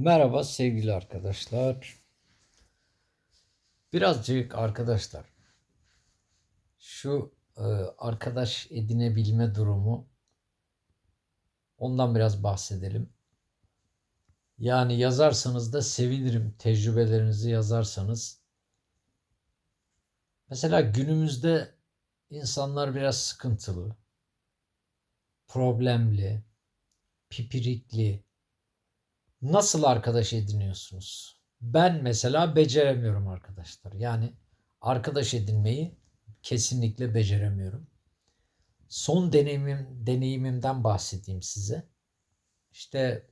Merhaba sevgili arkadaşlar. Birazcık arkadaşlar şu e, arkadaş edinebilme durumu ondan biraz bahsedelim. Yani yazarsanız da sevinirim tecrübelerinizi yazarsanız. Mesela günümüzde insanlar biraz sıkıntılı, problemli, pipirikli, Nasıl arkadaş ediniyorsunuz? Ben mesela beceremiyorum arkadaşlar. Yani arkadaş edinmeyi kesinlikle beceremiyorum. Son deneyimim, deneyimimden bahsedeyim size. İşte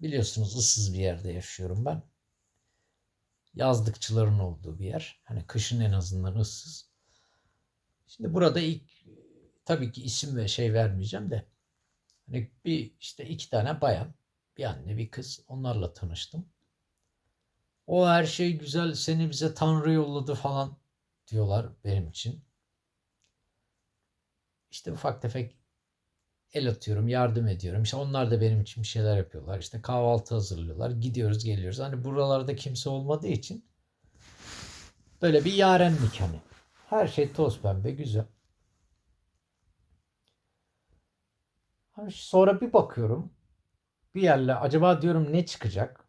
biliyorsunuz ıssız bir yerde yaşıyorum ben. Yazlıkçıların olduğu bir yer. Hani kışın en azından ıssız. Şimdi burada ilk tabii ki isim ve şey vermeyeceğim de hani bir işte iki tane bayan bir anne bir kız onlarla tanıştım. O her şey güzel seni bize Tanrı yolladı falan diyorlar benim için. İşte ufak tefek el atıyorum, yardım ediyorum. İşte onlar da benim için bir şeyler yapıyorlar. İşte kahvaltı hazırlıyorlar. Gidiyoruz, geliyoruz. Hani buralarda kimse olmadığı için böyle bir yarenlik hani. Her şey toz pembe, güzel. Hani sonra bir bakıyorum bir yerle acaba diyorum ne çıkacak?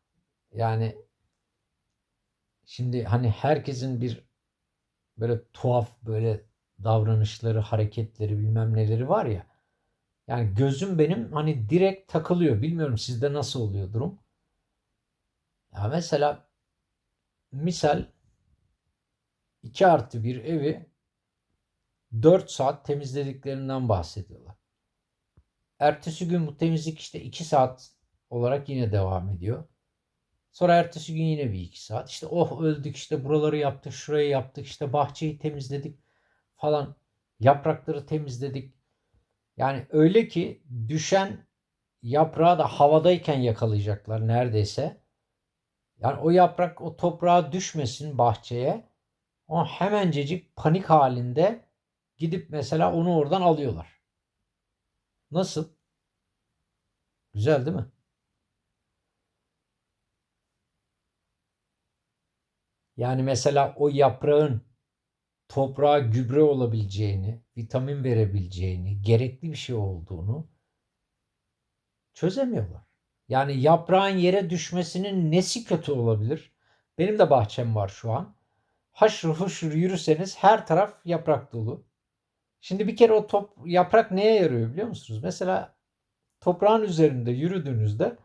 Yani şimdi hani herkesin bir böyle tuhaf böyle davranışları, hareketleri bilmem neleri var ya. Yani gözüm benim hani direkt takılıyor. Bilmiyorum sizde nasıl oluyor durum. Ya mesela misal 2 artı bir evi 4 saat temizlediklerinden bahsediyorlar. Ertesi gün bu temizlik işte 2 saat olarak yine devam ediyor. Sonra ertesi gün yine bir iki saat. İşte oh öldük işte buraları yaptık, şurayı yaptık, işte bahçeyi temizledik falan. Yaprakları temizledik. Yani öyle ki düşen yaprağı da havadayken yakalayacaklar neredeyse. Yani o yaprak o toprağa düşmesin bahçeye. O hemencecik panik halinde gidip mesela onu oradan alıyorlar. Nasıl? Güzel değil mi? Yani mesela o yaprağın toprağa gübre olabileceğini, vitamin verebileceğini, gerekli bir şey olduğunu çözemiyorlar. Yani yaprağın yere düşmesinin nesi kötü olabilir? Benim de bahçem var şu an. Haşır huşur yürüseniz her taraf yaprak dolu. Şimdi bir kere o top, yaprak neye yarıyor biliyor musunuz? Mesela toprağın üzerinde yürüdüğünüzde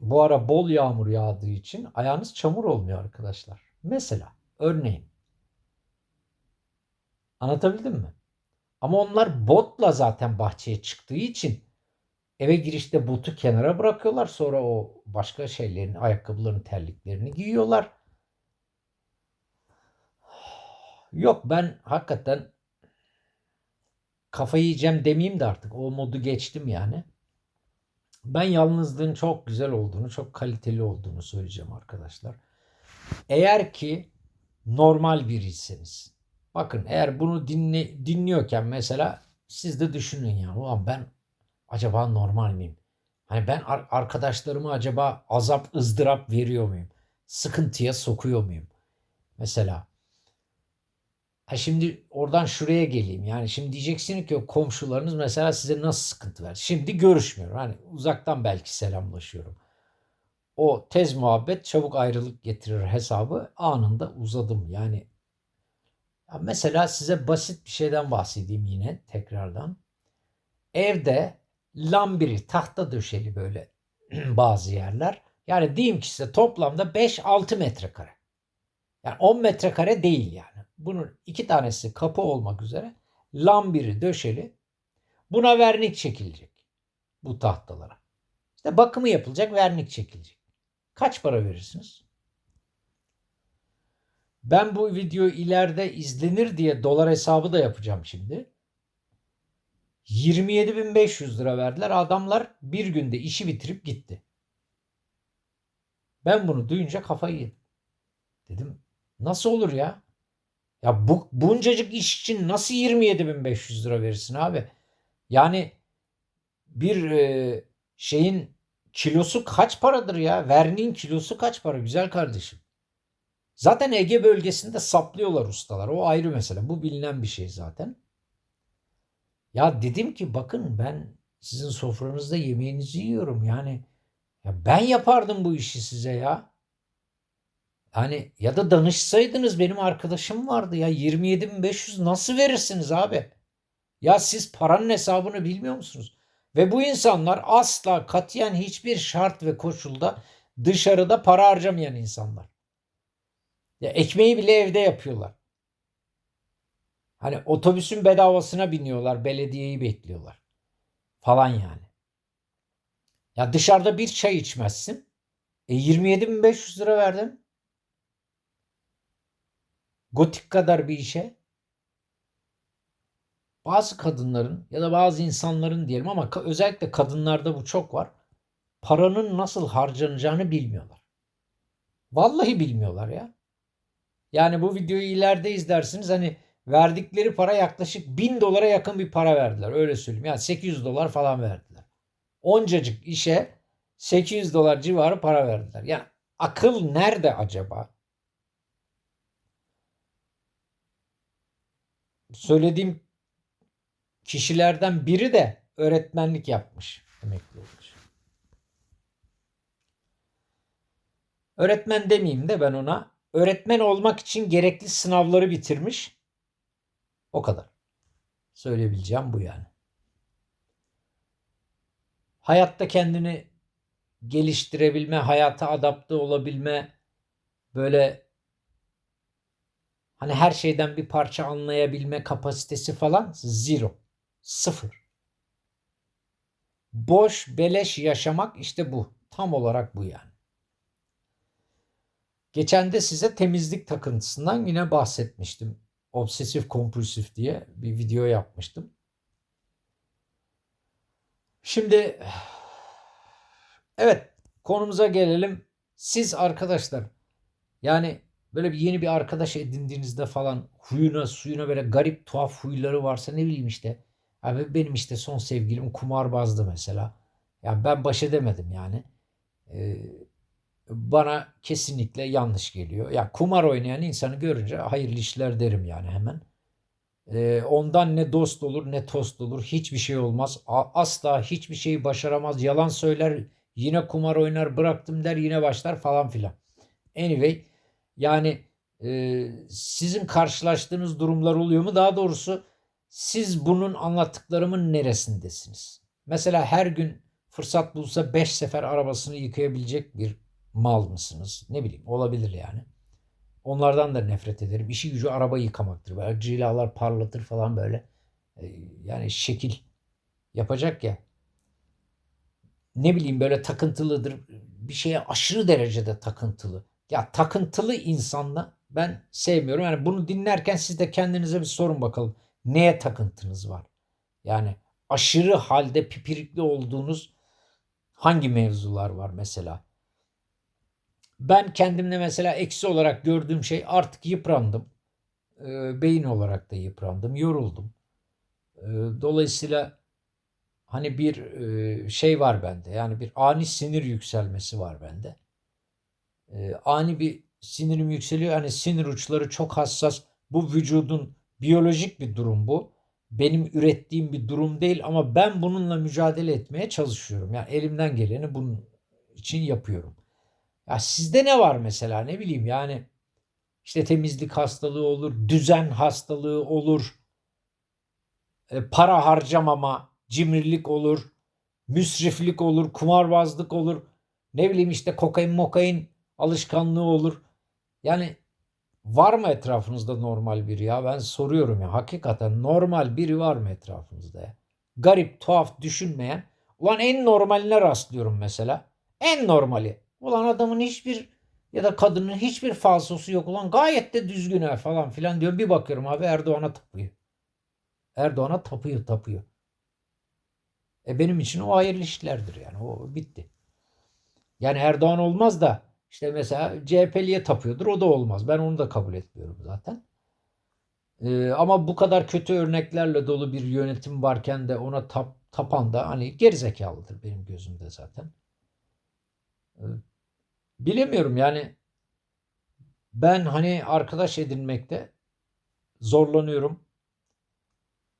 bu ara bol yağmur yağdığı için ayağınız çamur olmuyor arkadaşlar. Mesela örneğin. Anlatabildim mi? Ama onlar botla zaten bahçeye çıktığı için eve girişte botu kenara bırakıyorlar. Sonra o başka şeylerin, ayakkabıların terliklerini giyiyorlar. Yok ben hakikaten kafayı yiyeceğim demeyeyim de artık o modu geçtim yani. Ben yalnızlığın çok güzel olduğunu, çok kaliteli olduğunu söyleyeceğim arkadaşlar. Eğer ki normal biriyseniz. Bakın eğer bunu dinle, dinliyorken mesela siz de düşünün ya. Ulan ben acaba normal miyim? Hani ben arkadaşlarıma acaba azap ızdırap veriyor muyum? Sıkıntıya sokuyor muyum? Mesela Ha şimdi oradan şuraya geleyim. Yani şimdi diyeceksin ki komşularınız mesela size nasıl sıkıntı verdi? Şimdi görüşmüyorum. Hani uzaktan belki selamlaşıyorum. O tez muhabbet çabuk ayrılık getirir hesabı anında uzadım. Yani ya mesela size basit bir şeyden bahsedeyim yine tekrardan. Evde lambiri tahta döşeli böyle bazı yerler. Yani diyeyim ki size toplamda 5-6 metrekare. Yani 10 metrekare değil yani. Bunun iki tanesi kapı olmak üzere lambiri döşeli. Buna vernik çekilecek. Bu tahtalara. İşte bakımı yapılacak vernik çekilecek. Kaç para verirsiniz? Ben bu video ileride izlenir diye dolar hesabı da yapacağım şimdi. 27.500 lira verdiler. Adamlar bir günde işi bitirip gitti. Ben bunu duyunca kafayı yedim. Dedim nasıl olur ya? Ya bu buncacık iş için nasıl 27.500 lira verirsin abi? Yani bir e, şeyin kilosu kaç paradır ya? Verniğin kilosu kaç para güzel kardeşim? Zaten Ege bölgesinde saplıyorlar ustalar. O ayrı mesele. Bu bilinen bir şey zaten. Ya dedim ki bakın ben sizin sofranızda yemeğinizi yiyorum. Yani ya ben yapardım bu işi size ya. Hani ya da danışsaydınız benim arkadaşım vardı ya 27.500 nasıl verirsiniz abi? Ya siz paranın hesabını bilmiyor musunuz? Ve bu insanlar asla katiyen hiçbir şart ve koşulda dışarıda para harcamayan insanlar. Ya ekmeği bile evde yapıyorlar. Hani otobüsün bedavasına biniyorlar, belediyeyi bekliyorlar. Falan yani. Ya dışarıda bir çay içmezsin. E 27.500 lira verdin. Gotik kadar bir işe. Bazı kadınların ya da bazı insanların diyelim ama özellikle kadınlarda bu çok var. Paranın nasıl harcanacağını bilmiyorlar. Vallahi bilmiyorlar ya. Yani bu videoyu ileride izlersiniz hani verdikleri para yaklaşık 1000 dolara yakın bir para verdiler. Öyle söyleyeyim. Yani 800 dolar falan verdiler. Oncacık işe 800 dolar civarı para verdiler. Yani akıl nerede acaba? Söylediğim kişilerden biri de öğretmenlik yapmış. Emekli olmuş. Öğretmen demeyeyim de ben ona öğretmen olmak için gerekli sınavları bitirmiş. O kadar. Söyleyebileceğim bu yani. Hayatta kendini geliştirebilme, hayata adapte olabilme, böyle hani her şeyden bir parça anlayabilme kapasitesi falan zero. Sıfır. Boş, beleş yaşamak işte bu. Tam olarak bu yani. Geçen de size temizlik takıntısından yine bahsetmiştim. Obsesif kompulsif diye bir video yapmıştım. Şimdi evet konumuza gelelim. Siz arkadaşlar yani böyle bir yeni bir arkadaş edindiğinizde falan huyuna suyuna böyle garip tuhaf huyları varsa ne bileyim işte. Abi benim işte son sevgilim kumarbazdı mesela. Yani ben baş edemedim yani. Ee, bana kesinlikle yanlış geliyor. Ya kumar oynayan insanı görünce hayırlı işler derim yani hemen. Ee, ondan ne dost olur ne tost olur. Hiçbir şey olmaz. Asla hiçbir şeyi başaramaz. Yalan söyler. Yine kumar oynar bıraktım der yine başlar falan filan. Anyway yani e, sizin karşılaştığınız durumlar oluyor mu? Daha doğrusu siz bunun anlattıklarımın neresindesiniz? Mesela her gün fırsat bulsa 5 sefer arabasını yıkayabilecek bir mal mısınız? Ne bileyim olabilir yani. Onlardan da nefret ederim. İşi gücü araba yıkamaktır. Böyle cilalar parlatır falan böyle. E, Yani şekil yapacak ya. Ne bileyim böyle takıntılıdır. Bir şeye aşırı derecede takıntılı. Ya takıntılı insanla ben sevmiyorum. Yani bunu dinlerken siz de kendinize bir sorun bakalım. Neye takıntınız var? Yani aşırı halde pipirikli olduğunuz hangi mevzular var mesela? Ben kendimde mesela eksi olarak gördüğüm şey artık yıprandım. E, beyin olarak da yıprandım, yoruldum. E, dolayısıyla hani bir e, şey var bende. Yani bir ani sinir yükselmesi var bende. E, ani bir sinirim yükseliyor. Hani sinir uçları çok hassas. Bu vücudun biyolojik bir durum bu. Benim ürettiğim bir durum değil ama ben bununla mücadele etmeye çalışıyorum. Yani elimden geleni bunun için yapıyorum. Ya sizde ne var mesela ne bileyim yani işte temizlik hastalığı olur, düzen hastalığı olur, e, para harcamama, cimrilik olur, müsriflik olur, kumarbazlık olur, ne bileyim işte kokain mokain alışkanlığı olur. Yani var mı etrafınızda normal biri ya? Ben soruyorum ya hakikaten normal biri var mı etrafınızda ya? Garip, tuhaf, düşünmeyen. Ulan en normaline rastlıyorum mesela. En normali. Ulan adamın hiçbir ya da kadının hiçbir falsosu yok. Ulan gayet de düzgün ha falan filan diyor. Bir bakıyorum abi Erdoğan'a tapıyor. Erdoğan'a tapıyor tapıyor. E benim için o hayırlı işlerdir yani. O bitti. Yani Erdoğan olmaz da işte mesela CHP'liye tapıyordur. O da olmaz. Ben onu da kabul etmiyorum zaten. Ee, ama bu kadar kötü örneklerle dolu bir yönetim varken de ona tap, tapan da hani gerizekalıdır benim gözümde zaten. Bilemiyorum yani ben hani arkadaş edinmekte zorlanıyorum.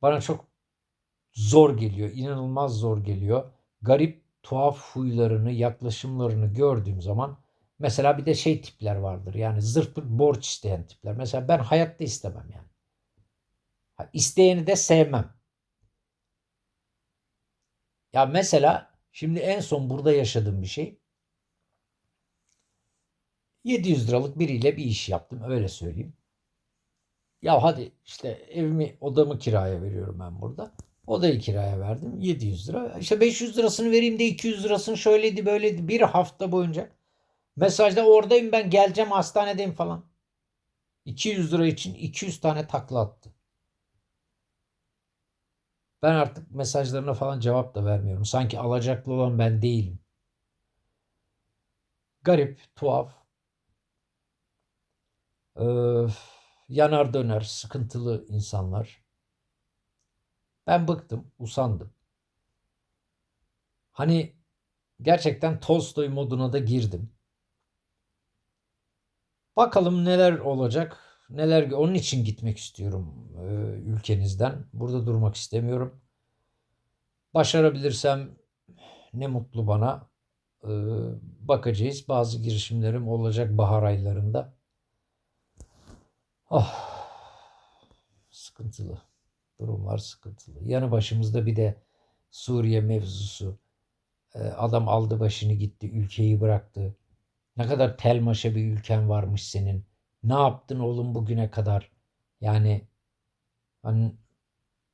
Bana çok zor geliyor. inanılmaz zor geliyor. Garip, tuhaf huylarını, yaklaşımlarını gördüğüm zaman mesela bir de şey tipler vardır. Yani zırt pırt borç isteyen tipler. Mesela ben hayatta istemem yani. İsteyeni de sevmem. Ya mesela şimdi en son burada yaşadığım bir şey. 700 liralık biriyle bir iş yaptım öyle söyleyeyim. Ya hadi işte evimi odamı kiraya veriyorum ben burada. Odayı kiraya verdim 700 lira. İşte 500 lirasını vereyim de 200 lirasını şöyleydi böyleydi bir hafta boyunca. Mesajda oradayım ben geleceğim hastanedeyim falan. 200 lira için 200 tane takla attı. Ben artık mesajlarına falan cevap da vermiyorum. Sanki alacaklı olan ben değilim. Garip, tuhaf. Öf yanar döner, sıkıntılı insanlar. Ben bıktım, usandım. Hani gerçekten Tolstoy moduna da girdim. Bakalım neler olacak, neler onun için gitmek istiyorum e, ülkenizden. Burada durmak istemiyorum. Başarabilirsem ne mutlu bana. E, bakacağız. Bazı girişimlerim olacak bahar aylarında. Oh, sıkıntılı. Durumlar sıkıntılı. Yanı başımızda bir de Suriye mevzusu. Ee, adam aldı başını gitti, ülkeyi bıraktı. Ne kadar telmaşa bir ülken varmış senin. Ne yaptın oğlum bugüne kadar? Yani hani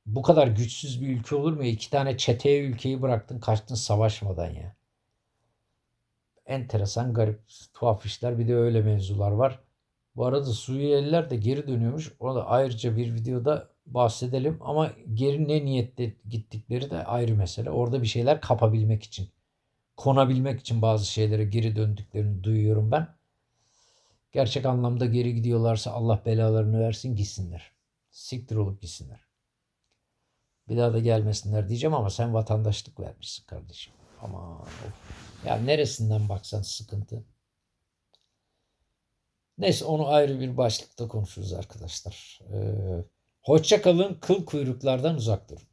bu kadar güçsüz bir ülke olur mu? İki tane çeteye ülkeyi bıraktın, kaçtın savaşmadan ya. Enteresan, garip, tuhaf işler. Bir de öyle mevzular var. Bu arada Suriyeliler de geri dönüyormuş. Ona da ayrıca bir videoda bahsedelim. Ama geri ne niyette gittikleri de ayrı mesele. Orada bir şeyler kapabilmek için, konabilmek için bazı şeylere geri döndüklerini duyuyorum ben. Gerçek anlamda geri gidiyorlarsa Allah belalarını versin gitsinler. Siktir olup gitsinler. Bir daha da gelmesinler diyeceğim ama sen vatandaşlık vermişsin kardeşim. Aman of. Ya neresinden baksan sıkıntı. Neyse onu ayrı bir başlıkta konuşuruz arkadaşlar. Ee, hoşça kalın, kıl kuyruklardan uzak durun.